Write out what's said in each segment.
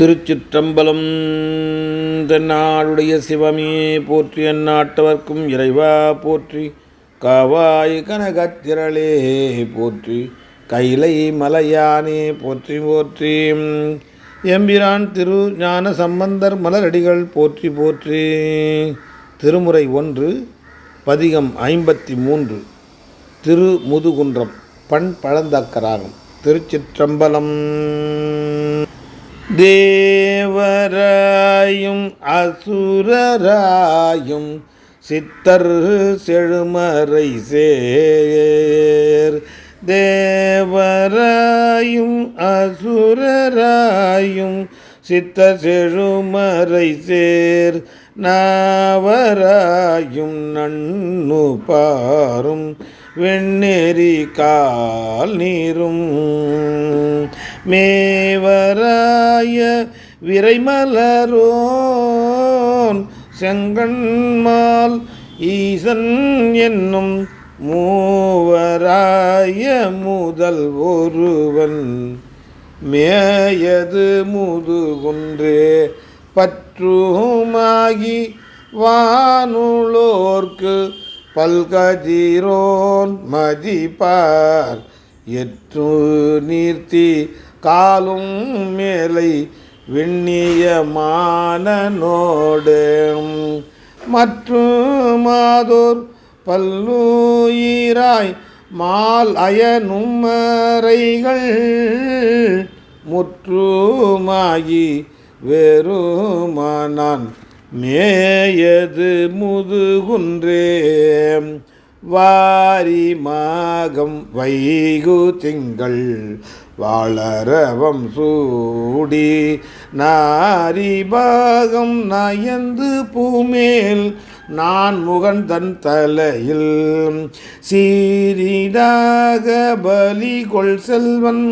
திருச்சிற்றம்பலம் தென்னாளுடைய சிவமே போற்றி அந்நாட்டவர்க்கும் இறைவா போற்றி. காவாய் கனகத்திரளே போற்றி. கைலை மலையானே போற்றி போற்றி. எம்பிரான் திரு ஞான சம்பந்தர் மலரடிகள் போற்றி போற்றி. திருமுறை ஒன்று பதிகம் ஐம்பத்தி மூன்று. திரு முதுகுன்றம் பண் பழந்தக்கராகும் திருச்சிற்றம்பலம். தேவராயும் அசுரராயும் சித்தர் செழுமறை சேர். தேவராயும் அசுரராயும் சித்த செழுமறை சேர். நாவராயும் நன்னு பாரும். வெண்ணெறி கால் நீரும். மேவராய விரைமலரோன் செங்கண்மால் ஈசன் என்னும் மூவராய முதல் ஒருவன். மேயது முதுகுன்றே பற்றுமாகி வானுளோர்க்கு பல்கதிரோன் மதிப்பார். எற்று நீர்த்தி காலும் மேலை விண்ணியமானனோடு மற்றுமாதோர் பல்லுயிராய் மால் அயனுமறைகள் முற்றுமாயி முற்றுமாகி வெறுமானான் மேயது முதுகுன்றே வாரி மாகம் வைகு திங்கள் வாழரவம் சூடி நாரி பாகம் நயந்து பூமேல் நான் முகன் தன் தலையில் சீரிதாக பலி கொள் செல்வன்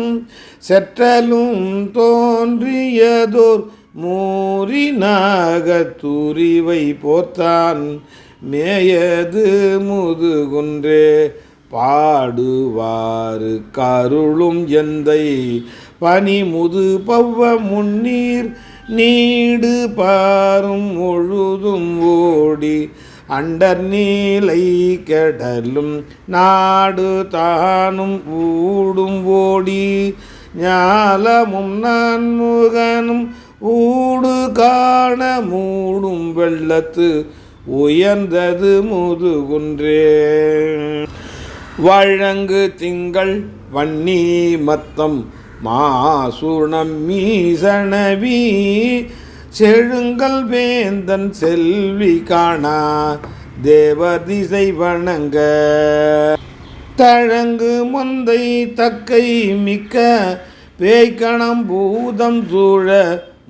செற்றலும் தோன்றியதோர் மூரினாக துரிவை போர்த்தான் மேயது முதுகுன்றே. பாடுவாறு கருளும் எந்தை பனி முது பவ்வ முன்னீர் நீடு பாரும் முழுதும் ஓடி அண்டர் நீலை கடலும் நாடு தானும் ஊடும் ஓடி ஞாலமும் நான் முகனும் ஊடு காண மூடும் வெள்ளத்து உயர்ந்தது முதுகுன்றே. வழங்கு திங்கள் வன்னி மத்தம் மாசுணம் மீசணவி செழுங்கல் வேந்தன் செல்வி காணா தேவதிசை வணங்க. தழங்கு மொந்தை தக்கை மிக்க பேய்கணம் பூதம் சூழ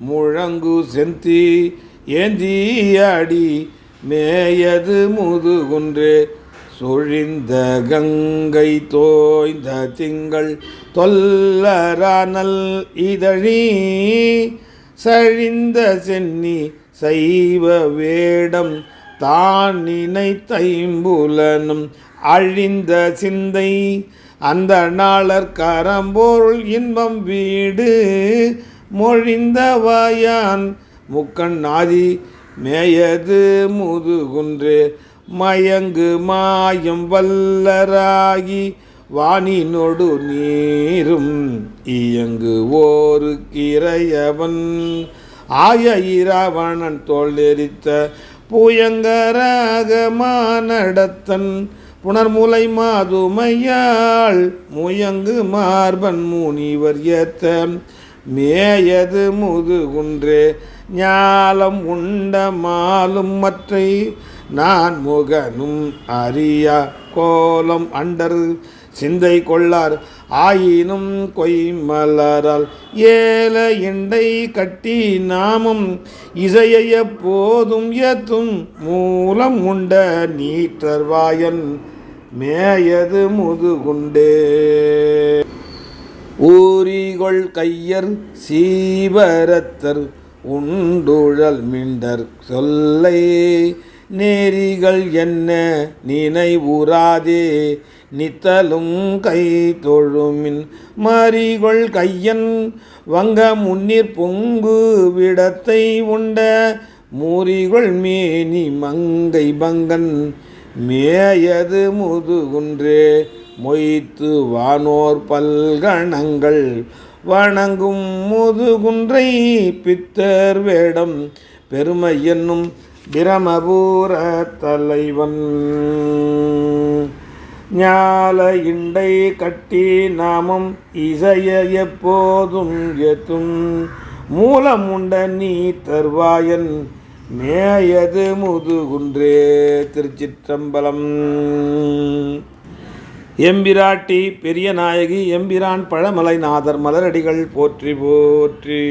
முழங்கு செந்தி ஏந்தியாடி மேயது முதுகுன்று சொழிந்த கங்கை தோய்ந்த திங்கள் தொல்லரானல் இதழி சழிந்த சென்னி சைவ வேடம் தான் நினைத்தைம்புலனும் அழிந்த சிந்தை அந்த நாளர் கரம்பொருள் இன்பம் வீடு மொழிந்த வாயான் முக்கண் நாதி மேயது முதுகுன்றே மயங்கு மாயம் வல்லராகி வானினொடு நீரும் இயங்கு ஓரு கிரையவன். ஆய இராவணன் தோல்லெரித்த எரித்த புனர்முலை மாதுமையாள் முயங்கு மார்பன் முனிவர் ஏத்த மேயது முதுகுன்றே ஞாலம் உண்ட மாலும் மற்றை நான் முகனும் அறியா கோலம் அண்டர் சிந்தை கொள்ளார். ஆயினும் கொய்மலரால் ஏல இண்டை கட்டி நாமம் இசைய போதும் ஏத்தும் மூலம் உண்ட நீற்றர்வாயன் மேயது முதுகுண்டே. ஊரிகொள் கையர் சீவரத்தர் உண்டுழல் மிண்டர் சொல்லை நேரிகள் என்ன நினைவுறாதே? நித்தலும் கை தொழுமின் மறிகொள் கையன் வங்க முன்னிற் பொங்கு விடத்தை உண்ட மூரிகொள் மேனி மங்கை பங்கன் மேயது முதுகுன்றே. மொய்த்து வானோர் பல்கணங்கள் வணங்கும் முதுகுன்றை பித்தர் வேடம் பெருமை என்னும் பிரமபூர தலைவன். ஞால இண்டை கட்டி நாமம் இசைய எப்போதும் எத்தும் மூலமுண்ட நீ தருவாயன் மேயது முதுகுன்றே திருச்சிற்றம்பலம். எம்பிராட்டி பெரிய நாயகி எம்பிரான் பழமலைநாதர் மலரடிகள் போற்றி போற்றி.